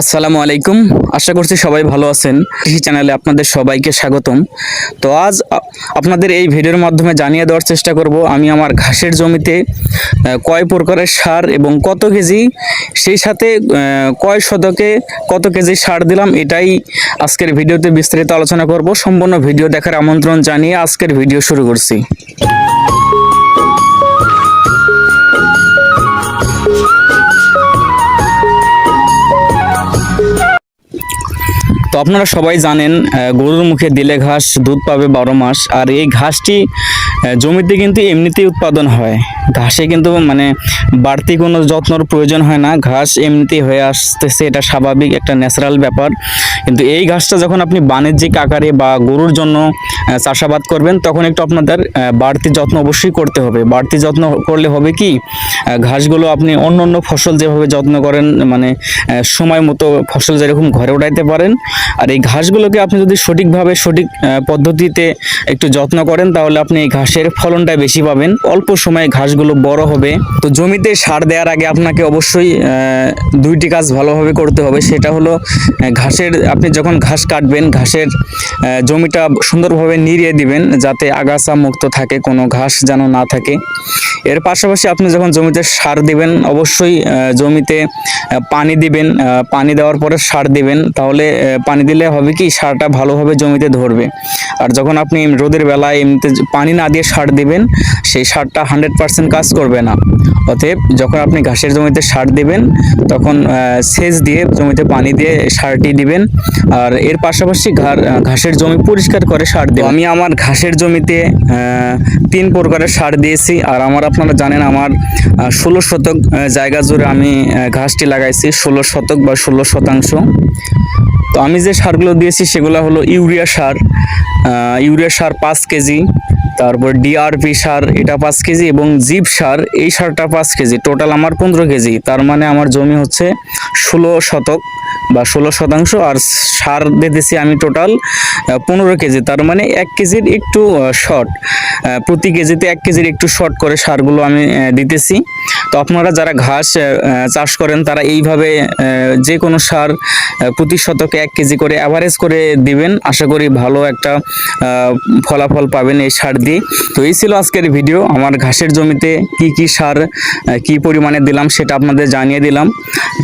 আসসালামু আলাইকুম। আশা করছি সবাই ভালো আছেন। কৃষি চ্যানেলে আপনাদের সবাইকে স্বাগতম। তো আজ আপনাদের এই ভিডিওর মাধ্যমে জানিয়ে দেওয়ার চেষ্টা করব, আমি আমার ঘাসের জমিতে কয় প্রকারের সার এবং কত কেজি, সেই সাথে কয় শতকে কত কেজি সার দিলাম, এটাই আজকের ভিডিওতে বিস্তারিত আলোচনা করব। সম্পূর্ণ ভিডিও দেখার আমন্ত্রণ জানিয়ে আজকের ভিডিও শুরু করছি। তো আপনারা সবাই জানেন গরুর মুখে দিলে ঘাস, দুধ পাবে বারো মাস, আর এই ঘাসটি জমিতে কিন্তু এমনিতেই উৎপাদন হয়। ঘাসে কিন্তু মানে বাড়তি কোনো যত্নর প্রয়োজন হয় না, ঘাস এমনিতেই হয়ে আসতেছে, এটা স্বাভাবিক একটা ন্যাচারাল ব্যাপার। কিন্তু এই ঘাসটা যখন আপনি বাণিজ্যিক আকারে বা গরুর জন্য চাষাবাদ করবেন, তখন একটু আপনাদের বাড়তি যত্ন অবশ্যই করতে হবে। বাড়তি যত্ন করলে হবে কি ঘাসগুলো আপনি অন্য অন্য ফসল যেভাবে যত্ন করেন মানে সময় মতো ফসল যেরকম ঘরে উঠাইতে পারেন আর এই ঘাসগুলোকে আপনি যদি সঠিকভাবে সঠিক পদ্ধতিতে একটু যত্ন করেন তাহলে আপনি এই ঘাসের ফলনটা বেশি পাবেন। অল্প সময়ে ঘাসগুলো বড় হবে। তো জমিতে সার দেওয়ার আগে আপনাকে অবশ্যই দুইটি কাজ ভালোভাবে করতে হবে। সেটা হলো ঘাসের আপনি যখন ঘাস কাটবেন ঘাসের জমিটা সুন্দরভাবে নিড়িয়ে দিবেন যাতে আগাছা মুক্ত থাকে কোনো ঘাস যেন না থাকে। এর পাশাপাশি আপনি যখন জমিতে সার দিবেন অবশ্যই জমিতে পানি দিবেন পানি দেওয়ার পরে সার দিবেন তাহলে আহ, দিলে হবে কি সারটা ভালোভাবে জমিতে ধরবে। আর যখন আপনি রোদের বেলায় এমনিতে পানি না দিয়ে সার দিবেন, সেই সারটা হান্ড্রেড পার্সেন্ট কাজ করবে না। অতএব যখন আপনি ঘাসের জমিতে সার দিবেন, তখন সেচ দিয়ে জমিতে পানি দিয়ে সারটি দিবেন। আর এর পাশাপাশি ঘাসের জমি পরিষ্কার করে সার দেবেন। আমি আমার ঘাসের জমিতে তিন প্রকারের সার দিয়েছি। আর আমার আপনারা জানেন আমার ষোলো শতক জায়গা জুড়ে আমি ঘাসটি লাগাইছি। ষোলো শতক বা ষোলো শতাংশ। তো আমি যে সারগুলো দিয়েছি সেগুলো হলো ইউরিয়া সার ইউরিয়া সার পাঁচ কেজি, তারপর ডিআরপি সার, এটা পাঁচ কেজি এবং জিপ সার, এই সারটা পাঁচ কেজি। টোটাল আমার পনেরো কেজি, তার মানে আমার জমি হচ্ছে ষোলো শতক। বা ষোলো শতাংশ আর সার দিতেছি আমি টোটাল পনেরো কেজি। তার মানে এক কেজির একটু শর্ট প্রতি কেজিতে এক কেজির একটু শর্ট করে সারগুলো আমি দিতেছি। তো আপনারা যারা ঘাস চাষ করেন, তারা এইভাবে যে কোনো সার প্রতি শতকে এক কেজি করে অ্যাভারেজ করে দিবেন। আশা করি ভালো একটা ফলাফল পাবেন এই সার দিয়ে। তো এই ছিল আজকের ভিডিও আমার ঘাসের জমিতে কি কি সার কি পরিমাণে দিলাম সেটা আপনাদের জানিয়ে দিলাম।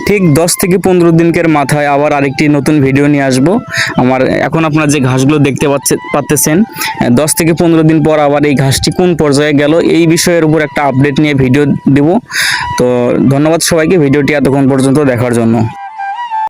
ঠিক দশ থেকে পনেরো দিনকের মাথায় আবার আরেকটি নতুন ভিডিও নিয়ে আসব। আমার, এখন আপনারা যে ঘাসগুলো দেখতে পাচ্ছে পাচ্তেছেন দশ থেকে পনেরো দিন পর আবার এই ঘাসটি কোন পর্যায়ে গেল, এই বিষয়ের উপর একটা আপডেট নিয়ে ভিডিও দেব। তো ধন্যবাদ সবাইকে ভিডিওটি এতক্ষণ পর্যন্ত দেখার জন্য।